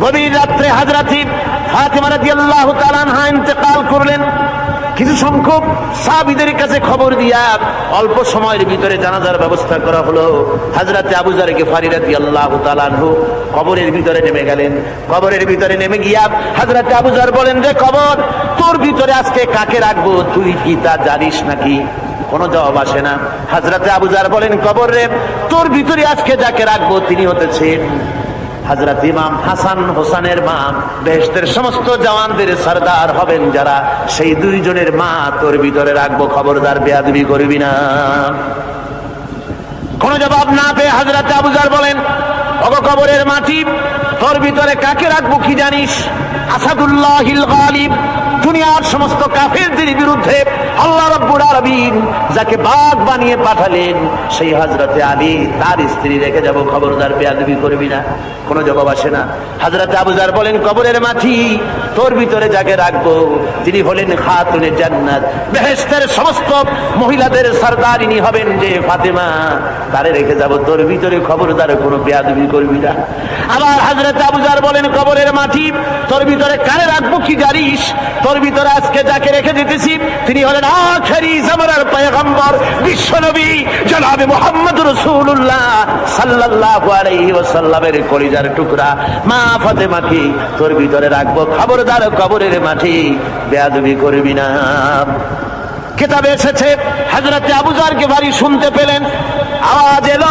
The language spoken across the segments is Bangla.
গভীর রাত্রে হাজরাতি ফাতেমা রাদিয়াল্লাহু তাআলা আনহা ইন্তেকাল করলেন। কিছু সংখ্যক সাহাবীদের কাছে খবর দিয়া অল্প সময়ের ভিতরে জানাজার ব্যবস্থা করা হলো। হাজরাতে আবু জার গেফারি রাদিয়াল্লাহু তাআলা আনহু কবরের ভিতরে নেমে গেলেন। কবরের ভিতরে নেমে গিয়া হাজরাতে আবু জার বলেন যে কবর, তোর ভিতরে আজকে কাকে রাখব? তুই কি তা জানিস নাকি? কোনো জবাব আসে না। হাজরাতে আবুজার বলেন, কবর রে, তোর ভিতরে আজকে যাকে রাখব তিনি হতেছেন হাজরাত ইমাম হাসান হোসানের মা, বেহেশতের সমস্ত জওয়ানদের সর্দার হবেন যারা। সেই দুইজনের মা, তোর ভিতরে রাখব খবরদার, বেয়াদবি করবি না। কোনো জবাব না পেয়ে হাজরাতে আবুজার বলেন, অগ কবরের মাটি, তোর ভিতরে কাকে রাখব কি জানিস? আসাদুল্লাহ গালিব, দুনিয়ার সমস্ত কাফেরদের বিরুদ্ধে আল্লাহ রব্বুল আলামিন যাকে বাঘ বানিয়ে পাঠালেন, সেই হযরতে আলী, তার স্ত্রী রেখে যাব, খবরদার বেয়াদবি করবি না। কোনো জবাব আসে না। হযরতে আবুজার বলেন, কবরের মাটি তোর ভিতরে যাকে রাখব? তিনি হলেন খাতুনে জান্নাত। বেহেশতের সমস্ত মহিলাদের সরদারিনী হবেন যে ফাতেমা। তারে রেখে যাব, তোর ভিতরে খবরদার কোনো বেয়াদবি করবি না। আবার হযরত আবুজার বলেন, কবরের মাটি তোর ভিতরে কারে রাখব কি জানিস? তোর ভিতরে আজকে যাকে রেখে দিতেছি তিনি হলেন আখেরি জামানার পয়গম্বর, বিশ্বনবী জনাবে মোহাম্মদ রসুল্লাহ সাল্লাল্লাহু আলাইহি ওয়াসাল্লামের কলিজার টুকরা। মা ফাতেমাকে তোর ভিতরে রাখব খবরদার কবরের মাঠি বেয়াদবি করবি না। কেতাবে এসেছে হাজরাতে আবুজারকে বাড়ি শুনতে পেলেন। আওয়াজ এলো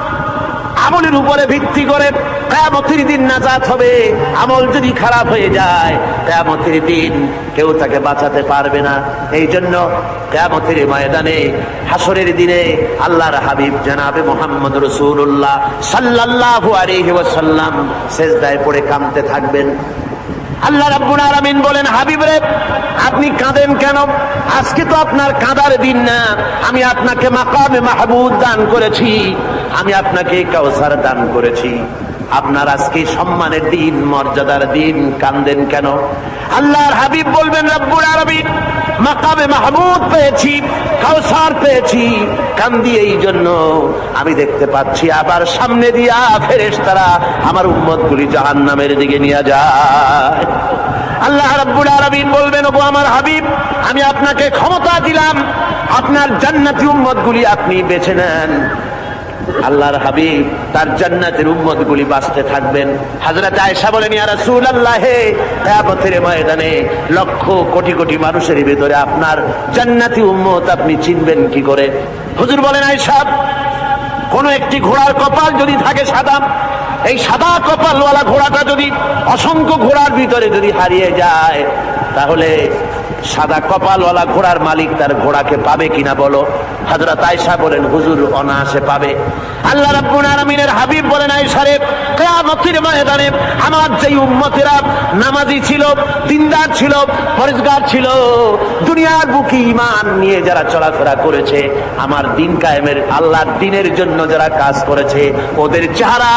আমলের উপরে ভিত্তি করে কেয়ামতের দিন নাজাত হবে। আমল যদি খারাপ হয়ে যায়, কেয়ামতের দিন কেউ তাকে বাঁচাতে পারবে না। এই জন্য কেয়ামতের ময়দানে, হাসরের দিনে আল্লাহর হাবিব জানাবে মোহাম্মদ রসুল্লাহ সাল্লাল্লাহু আলাইহি ওয়াসাল্লাম সেজদায় পড়ে কাঁদতে থাকবেন। আল্লাহ রাব্বুল আলামিন বলেন, হাবিব রে, আপনি কাঁদেন কেন? আজকে তো আপনার কাঁদার দিন না। আমি আপনাকে মাকামে মাহবুব দান করেছি। আমি আপনাকে কাউসার দান করেছি। আপনার আজকে সম্মানের দিন, মর্যাদার দিন, কান্দেন কেন? আল্লাহর হাবিব বলবেন, রব্বুল আলামিন, মাকামে মাহমুদ পেয়েছি, কাউসার পেয়েছি, কান্দি এই জন্য। আমি দেখতে পাচ্ছি, আবার সামনে দিয়া ফেরেশ তারা আমার উম্মত গুলি জাহান নামের দিকে নিয়ে যায়। আল্লাহ রাব্বুল আলামিন বলবেন, ওগো আমার হাবিব, আমি আপনাকে ক্ষমতা দিলাম। আপনার জান্নাতি উম্মত গুলি আপনি বেছে নেন। আল্লাহর হাবিব তার জান্নাতের উম্মত গুলি বাঁচতে থাকবেন। হাজরত আয়েশা বলেন, ইয়া রাসূলুল্লাহ কিয়ামতের ময়দানে লক্ষ কোটি কোটি মানুষের ভিতরে আপনার জান্নাতি উম্মত আপনি চিনবেন কি করে? হুজুর বলেন, আয়েশা, কোন একটি ঘোড়ার কপাল যদি থাকে সাদা, এই সাদা কপালওয়ালা ঘোড়াটা যদি অসংখ্য ঘোড়ার ভিতরে যদি হারিয়ে যায়, তাহলে সাদা কপালওয়ালা ঘোড়ার মালিক তার ঘোড়াকে পাবে কিনা বলো? হাজরত আয়সা বলেন, হুজুর অনায়াসে পাবে। আল্লাহ রাব্বুল আলামিনের হাবিব বলেন আয়সা রে কিয়ামতের ময়দানে আমার যেই উম্মতেরা নামাজি ছিল, দিনদার ছিল পরিষ্কার ছিল, দুনিয়ার বুকে ঈমান নিয়ে যারা চলাফেরা করেছে, আমার দিন কায়েমের, আল্লাহর দিনের জন্য যারা কাজ করেছে, ওদের চেহারা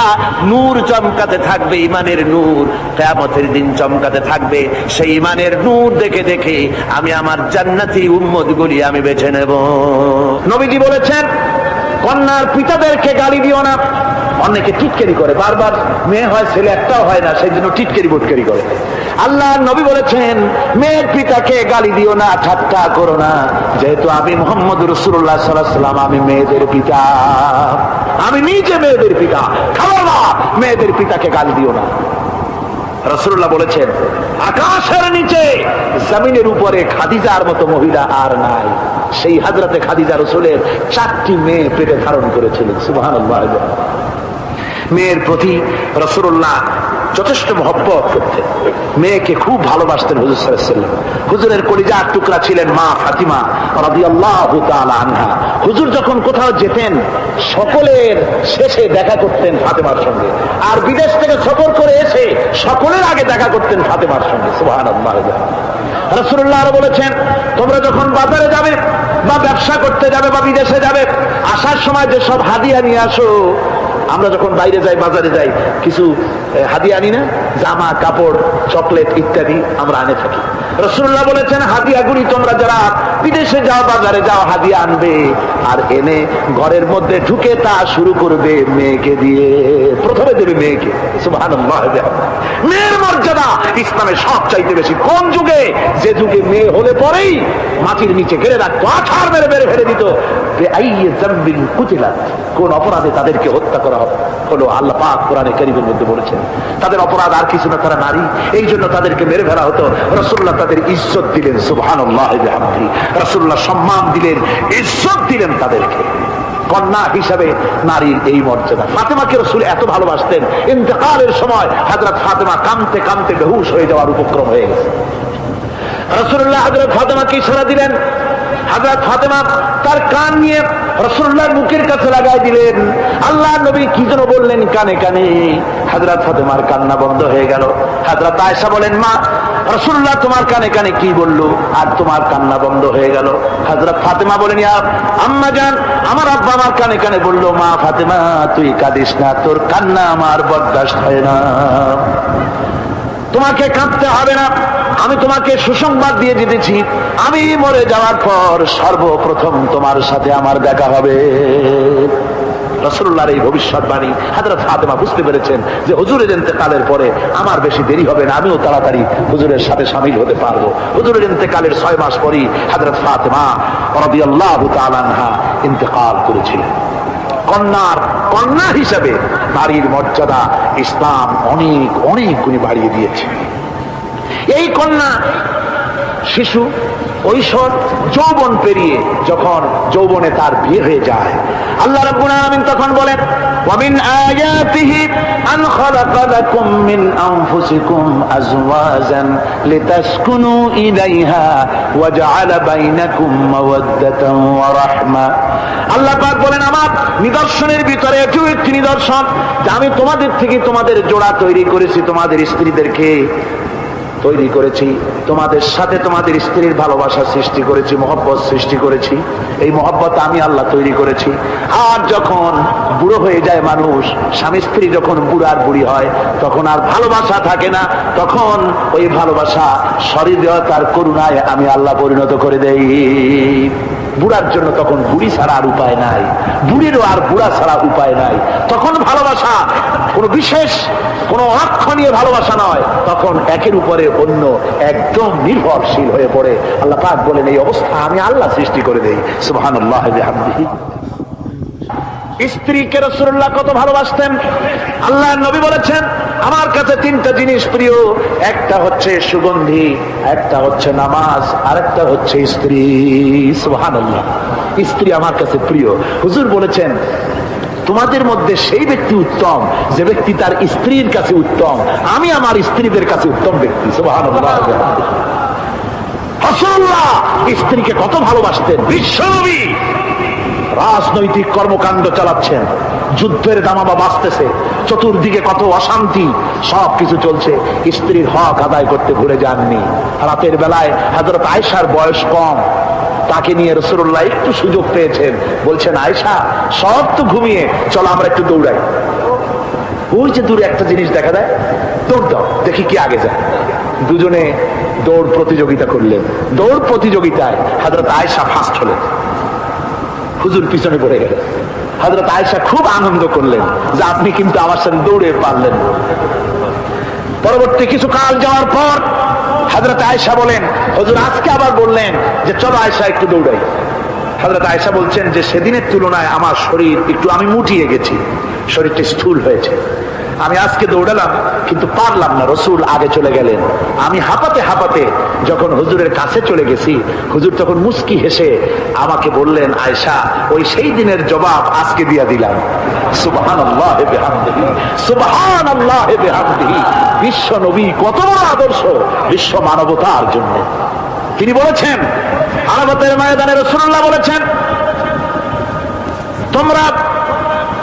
নূর চমকাতে থাকবে ইমানের নূর কিয়ামতের দিন চমকাতে থাকবে। সেই ইমানের নূর দেখে দেখে আমি আমার জান্নাতি উম্মত গুলি আমি বেছে নেব। নবীজি বলেছেন, কন্যার পিতাদেরকে গালি দিও না। অনেকে টিটকেরি করে। বারবার মেয়ে হয়, ছেলে একটাও হয় না সেই জন্য টিটকেরি বুটকেরি করে। আল্লাহ নবী বলেছেন, মেয়ের পিতাকে গালি দিও না, ঠাট্টা করো না। যেহেতু আমি মোহাম্মদ রসুল্লাহ সাল্লাম আমি মেয়েদের পিতা। আমি নিজে মেয়েদের পিতা। খাবার মেয়েদের পিতাকে গালি দিও না। রসুল্লাহ বলেছেন, আকাশের নিচে, জমিনের উপরে খাদিজার মতো মহিলা আর নাই। সেই হাজরাতে খাদিজা রসুলের চারটি মেয়ে পেটে ধারণ করেছিলেন সুবাহ মেয়ের প্রতি রসুল্লাহ যথেষ্ট মহব্বত করতেন। মেয়েকে খুব ভালোবাসতেন হুজুর সাল্লাম হুজুরের কলিজার টুকরা ছিলেন মা ফাতিমা রাদি আল্লাহ আনহা। হুজুর যখন কোথাও যেতেন, সকলের শেষে দেখা করতেন ফাতেমার সঙ্গে। আর বিদেশ থেকে সফর করে এসে সকলের আগে দেখা করতেন ফাতেমার সঙ্গে সুবাহ রসুল্লাহ আরও বলেছেন, তোমরা যখন বাজারে যাবে বা ব্যবসা করতে যাবে বা বিদেশে যাবে আসার সময় যে সব হাদিয়া নিয়ে আসো আমরা যখন বাইরে যাই, বাজারে যাই, কিছু হাদিয়া আনি না, জামা, কাপড়, চকলেট ইত্যাদি আমরা আনে থাকি। রসুল্লাহ বলেছেন হাদিয়াগুলি তোমরা যারা বিদেশে যাও, বাজারে যাও হাদিয়া আনবে আর এনে ঘরের মধ্যে ঢুকে তা শুরু করবে মেয়েকে দিয়ে। প্রথমে দেবে মেয়েকে। মেয়ের মর্যাদা ইসলামে সব চাইতে বেশি। কোন যুগে? যে যুগে মেয়ে হলে পরেই মাটির নিচে ঘেরে রাখতো আছাড় মেরে মেরে ফেলে দিত। কোন অপরাধে তাদেরকে হত্যা করা হবে। হলো আল্লাহ পাক কোরআনে কারিমের মধ্যে বলেছেন, তাদের অপরাধ আর কিছু না, তারা নারী। এই জন্য তাদেরকে মেরে ফেলা হতো। রসুল্লাহ তাদের ইজ্জত দিলেন বিহামদিহি রসুল্লাহ সম্মান দিলেন, ইজ্জত দিলেন তাদেরকে। কন্যা হিসাবে নারীর এই মর্যাদা। ফাতেমাকে রসুল এত ভালোবাসতেন। ইন্তকালের সময় হাজরত ফাতেমা কামতে কামতে বেহুশ হয়ে যাওয়ার উপক্রম হয়ে গেছে। রসুল্লাহ হাজরত ফাতেমাকে ইশারা দিলেন। হাজরত ফাতেমা তার কান নিয়ে রসুল্লাহর মুখের কাছে লাগাই দিলেন। আল্লাহ নবী কি যেন বললেন কানে কানে। হাজরত ফাতেমার কান্না বন্ধ হয়ে গেল। হাজরত আয়েশা বলেন, মা রসুল্লাহ তোমার কানে কানে কি বলল? আর তোমার কান্না বন্ধ হয়ে গেল। হাজরত ফাতেমা বলেন আম্মা জান, আমার আব্বা আমার কানে কানে বলল, মা ফাতেমা, তুই কাঁদিস না, তোর কান্না আমার বরদাস্ত হয় না তোমাকে কাঁদতে হবে না। আমি তোমাকে সুসংবাদ দিয়ে দিতেছি। আমি মরে যাওয়ার পর সর্বপ্রথম তোমার সাথে আমার দেখা হবে। রসুল্লাহর এই ভবিষ্যৎবাণী হাজরত ফাতেমা বুঝতে পেরেছেন যে হুজুরের ইন্তেকালের পরে আমার বেশি দেরি হবে না, আমিও তাড়াতাড়ি হুজুরের সাথে সামিল হতে পারব। হুজুরের ইন্তেকালের ছয় মাস পরই হাজরত ফাতেমা রাদিয়াল্লাহু আল্লাহ আনহা ইন্তেকাল করেছিলেন। কন্যার কন্যা হিসাবে নারীর মর্যাদা ইসলাম অনেক অনেক গুণে বাড়িয়ে দিয়েছে। এই কন্যা শিশু কৈশোর যৌবন পেরিয়ে যখন যৌবনে তার বিয়ে হয়ে যায় আল্লাহ রাব্বুল আলামিন তখন বলেন ومن آياته أن خلق لكم من أنفسكم أزواجا لتسكنوا إليها وجعل بينكم مودة ورحمة আল্লাহ পাক বলেন আমার নিদর্শনের ভিতরে এটিও একটি নিদর্শন যে আমি তোমাদের থেকে তোমাদের জোড়া তৈরি করেছি তোমাদের স্ত্রীদেরকে তৈরি করেছি, তোমাদের সাথে তোমাদের স্ত্রীর ভালোবাসা সৃষ্টি করেছি, মহব্বত সৃষ্টি করেছি। এই মহব্বত আমি আল্লাহ তৈরি করেছি। আর যখন বুড়ো হয়ে যায় মানুষ, স্বামী স্ত্রী যখন বুড়ার বুড়ি হয়, তখন আর ভালোবাসা থাকে না। তখন ওই ভালোবাসা শরীর তার করুণায় আমি আল্লাহ পরিণত করে দেই। বুড়ার জন্য তখন বুড়ি ছাড়া আর উপায় নাই। বুড়িরও আর বুড়া ছাড়া উপায় নাই। তখন ভালোবাসা কোনো বিশেষ, কোনো অক্ষণীয় ভালোবাসা নয়। তখন একের উপরে অন্য একদম নির্ভরশীল হয়ে পড়ে। আল্লাহ পাক বলেন, এই অবস্থা আমি আল্লাহ সৃষ্টি করে দেই। সুবহানাল্লাহ বিহামদিহি। স্ত্রীকে রসুল্লাহ কত ভালোবাসতেন? আল্লাহ নবী বলেছেন আমার কাছে তিনটা জিনিস প্রিয়। একটা হচ্ছে সুগন্ধি একটা হচ্ছে নামাজ আরেকটা হচ্ছে স্ত্রী। সুবহানাল্লাহ। স্ত্রী আমার কাছে প্রিয়। হুজুর বলেছেন তোমাদের মধ্যে সেই ব্যক্তি উত্তম যে ব্যক্তি তার স্ত্রীর কাছে উত্তম। আমি আমার স্ত্রীদের কাছে উত্তম ব্যক্তি। স্ত্রীকে কত ভালোবাসতেন। বিশ্বনবী রাজনৈতিক কর্মকাণ্ড চালাচ্ছেন। যুদ্ধের দামাবা বাঁচতেছে। চতুর্দিকে কত অশান্তি সব কিছু চলছে। স্ত্রীর হক আদায় করতে ভুলে যাননি। রাতের বেলায় হাজরত আয়সার বয়স কম। তাকে নিয়ে রসুল্লাহ একটু সুযোগ পেয়েছেন। বলছেন আয়সা সব তো ঘুমিয়ে, চলো আমরা একটু দৌড়াই। ওই যে দূরে একটা জিনিস দেখা দেয় দৌড় দাও, দেখি কি আগে যায়। দুজনে দৌড় প্রতিযোগিতা করলেন। দৌড় প্রতিযোগিতায় হাজরত আয়সা ফার্স্ট হলেন। হুজুর পিছনে পড়ে গেলেন হজরত আয়সা খুব আনন্দ করলেন যে আপনি কিন্তু আমার সাথে দৌড়ে পারলেন। পরবর্তী কিছু কাল যাওয়ার পর হজরত আয়সা বলেন, হজুর আজকে আবার বললেন যে চলো আয়সা একটু দৌড়াই। হজরত আয়সা বলছেন যে সেদিনের তুলনায় আমার শরীর একটু আমি মুটিয়ে গেছি। শরীরটি স্থূল হয়েছে। আমি আজকে দৌড়ালাম, কিন্তু পারলাম না, রসুল আগে চলে গেলেন। আমি হাঁপাতে হাঁপাতে যখন হুজুরের কাছে চলে গেছি, হুজুর তখন মুস্কি হেসে আমাকে বললেন আয়সা ওই সেই দিনের জবাব আজকে দিয়া দিলাম। বিশ্ব নবী কত বড় আদর্শ, বিশ্ব মানবতার জন্য। তিনি বলেছেন আরামতের ময়দানে রসুল্লাহ বলেছেন, তোমরা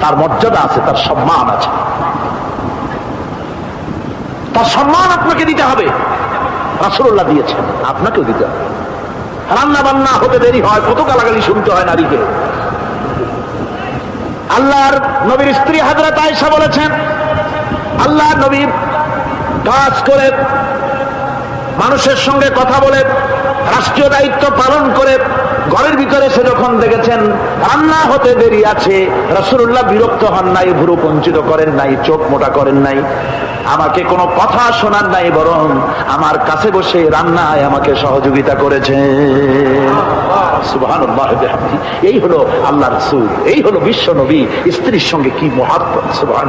তার মর্যাদা আছে, তার সম্মান আছে। তার সম্মান আপনাকে দিতে হবে। রাসুল্লাহ দিয়েছেন, আপনাকেও দিতে হবে। রান্না বান্না হতে দেরি হয়, কত গালাগালি শুনতে হয় নারীকে। আল্লাহর নবীর স্ত্রী হাজরা আয়সা বলেছেন আল্লাহ নবীর কাজ করে মানুষের সঙ্গে কথা বলে, রাষ্ট্রীয় দায়িত্ব পালন করে ঘরের ভিতরে সে যখন দেখেছেন, রান্না হতে দেরি আছে রসুল্লাহ বিরক্ত হন নাই, ভুরু কঞ্চিত করেন নাই, চোখ মোটা করেন নাই। আমাকে কোনো কথা শোনার নাই, বরং আমার কাছে বসে রান্নায় আমাকে সহযোগিতা করেছে এই হলো আল্লাহ রসুল, এই হলো বিশ্ব নবী, স্ত্রীর সঙ্গে কি মহাত্ম সুবাহ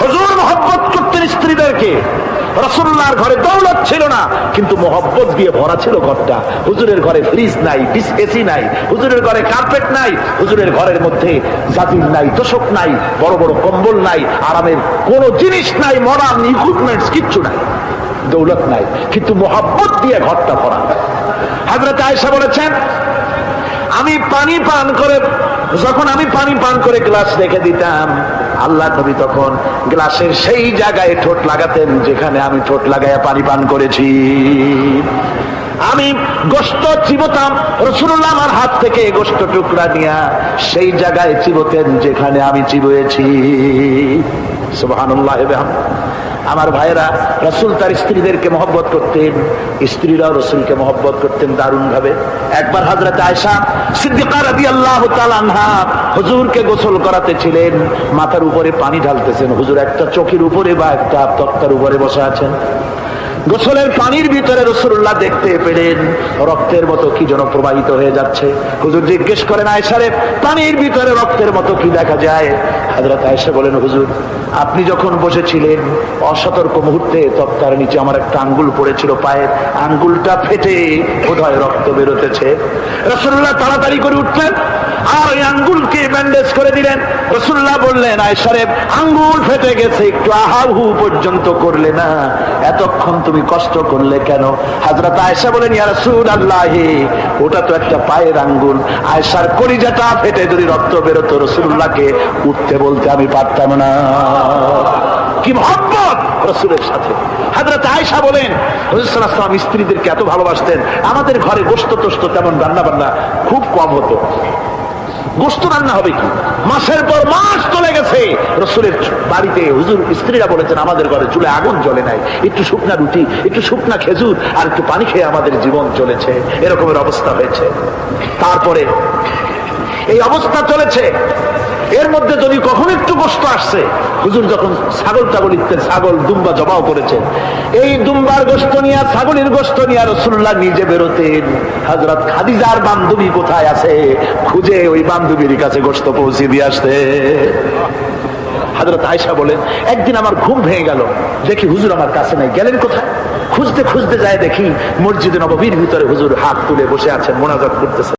হজুর, মহব্বত করতেন স্ত্রীদেরকে। রসুল্লাহর ঘরে দৌলত ছিল না, কিন্তু মোহব্বত দিয়ে ভরা ছিল ঘরটা। হুজুরের ঘরে ফ্রিজ নাই এসি নাই, হুজুরের ঘরে কার্পেট নাই, হুজুরের ঘরের মধ্যে জাতির নাই, তোষক নাই, বড় বড় কম্বল নাই, আরামের কোন জিনিস নাই মডার্ন ইকুইপমেন্টস কিচ্ছু নাই, দৌলত নাই, কিন্তু মোহব্বত দিয়ে ঘরটা ভরা। হাজরত আয়সা বলেছেন, আমি পানি পান করে, যখন আমি পানি পান করে গ্লাস রেখে দিতাম আল্লাহ নবী তখন গ্লাসের সেই জায়গায় ঠোঁট লাগাতেন যেখানে আমি ঠোঁট লাগাইয়া পানি পান করেছি। আমি গোস্ত চিবতাম রসুল্লাহ আমার হাত থেকে গোস্ত টুকরা নিয়া সেই জায়গায় চিবতেন যেখানে আমি চিবয়েছি। সুবহানাল্লাহ আমার ভাইয়েরা, রসুল তার স্ত্রীদেরকে মহব্বত করতেন, স্ত্রীরাও রসুলকে মহব্বত করতেন দারুণ ভাবে একবার হাজরাতে আয়সা সিদ্দিকা হুজুরকে গোসল করাতে ছিলেন, মাথার উপরে পানি ঢালতেছেন। হুজুর একটা চোখের উপরে বা একটা তক্তার উপরে বসে আছেন। গোসলের পানির ভিতরে রসুল্লাহ দেখতে পেলেন। রক্তের মতো কি যেন প্রবাহিত হয়ে যাচ্ছে। হুজুর জিজ্ঞেস করেন আয়সারে পানির ভিতরে রক্তের মতো কি দেখা যায়? হাজরত আয়সা বলেন, হুজুর, আপনি যখন বসেছিলেন, অসতর্ক মুহূর্তে তক্তার নিচে আমার একটা আঙ্গুল পড়েছিল, পায়ের আঙ্গুলটা ফেটে বোধহয় রক্ত বেরোতেছে। রসুল্লাহ তাড়াতাড়ি করে উঠলেন। আর ওই আঙ্গুলকে ব্যান্ডেজ করে দিলেন। রসুল্লাহ বললেন আয়সারে আঙ্গুল ফেটে গেছে, একটু আহাহু পর্যন্ত করলে না। এতক্ষণ তুমি কষ্ট করলে কেন? হাজরত আয়সা বলেন, ইয়া রসুল ওটা তো একটা পায়ের আঙ্গুল। আয়সার কলিজাটা ফেটে যদি রক্ত বেরোতো রসুল্লাহকে উঠতে বলতে আমি পারতাম না। কি মহব্বত রসুলের সাথে। হাজরত আয়সা বলেন হজরতাম স্ত্রীদেরকে এত ভালোবাসতেন। আমাদের ঘরে গোস্ত তোস্ত তেমন রান্না বান্না খুব কম হতো। গোস্ত রান্না হবে কি? মাসের পর মাস চলে গেছে। রসুলের বাড়িতে হুজুর স্ত্রীরা বলেছেন, আমাদের ঘরে চুলে আগুন জ্বলে নাই। একটু শুকনা রুটি, একটু শুকনা খেজুর, আর একটু পানি খেয়ে আমাদের জীবন চলেছে। এরকমের অবস্থা হয়েছে। তারপরে এই অবস্থা চলেছে। এর মধ্যে যদি কখন গোস্ত আসছে। হুজুর যখন ছাগল টাগল ইত্যাদি, ছাগল দুম্বা জবাও করেছেন এই দুম্বার গোস্ত নিয়ে, ছাগলের গোস্ত নিয়ে রসুল্লাহ নিজে বেরোতেন। হাজরত খাদিজার বান্ধবী কোথায় আছে? খুঁজে ওই বান্ধবীর কাছে গোস্ত পৌঁছে দিয়ে আসতে। হাজরত আয়সা বলেন, একদিন আমার ঘুম ভেঙে গেল। দেখি হুজুর আমার কাছে নাই। গেলেন কোথায়? খুঁজতে খুঁজতে যায় দেখি মসজিদে নবীর ভিতরে হুজুর হাত তুলে বসে আছেন, মোনাজাত করতেছে।